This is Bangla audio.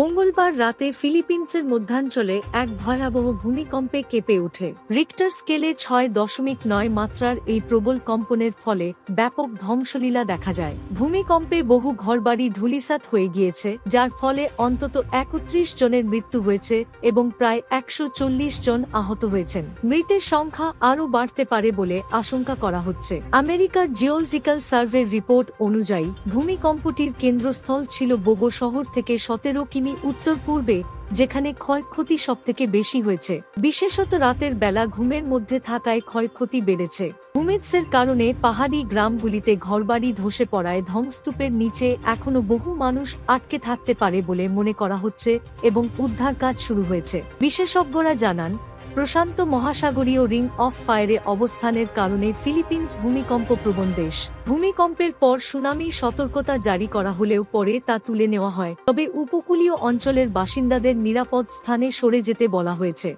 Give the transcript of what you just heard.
মঙ্গলবার রাতে ফিলিপিন্সের মধ্যাঞ্চলে এক ভয়াবহ ভূমিকম্পে কেঁপে ওঠে। রিক্টার স্কেলে ছয় দশমিক নয় মাত্রার এই প্রবল কম্পনের ফলে ব্যাপক ধ্বংসলীলা দেখা যায়। ভূমিকম্পে বহু ঘরবাড়ি ধুলিসাৎ হয়ে গিয়েছে, যার ফলে অন্তত একত্রিশ জনের মৃত্যু হয়েছে এবং প্রায় একশো চল্লিশ জন আহত হয়েছেন। মৃতের সংখ্যা আরও বাড়তে পারে বলে আশঙ্কা করা হচ্ছে। আমেরিকার জিওলজিক্যাল সার্ভের রিপোর্ট অনুযায়ী, ভূমিকম্পটির কেন্দ্রস্থল ছিল বোগো শহর থেকে সতেরো কিমি উত্তর পূর্বে, যেখানে ক্ষয়ক্ষতি সবথেকে বেশি হয়েছে। বিশেষত রাতের বেলা ঘুমের মধ্যে থাকায় ক্ষয়ক্ষতি বেড়েছে। হুমেদসের কারণে পাহাড়ি গ্রামগুলিতে ঘরবাড়ি ধসে পড়ায় ধ্বংস্তূপের নিচে এখনও বহু মানুষ আটকে থাকতে পারে বলে মনে করা হচ্ছে এবং উদ্ধার কাজ শুরু হয়েছে। বিশেষজ্ঞরা জানান প্রশান্ত মহাসাগরীয় রিং অফ ফায়ারে অবস্থানের কারণে ফিলিপিন্স ভূমিকম্প প্রবণ দেশ। ভূমিকম্পের পর সুনামি সতর্কতা জারি করা হলেও পরে তা তুলে নেওয়া হয়, তবে উপকূলীয় অঞ্চলের বাসিন্দাদের নিরাপদ স্থানে সরে যেতে বলা হয়েছে।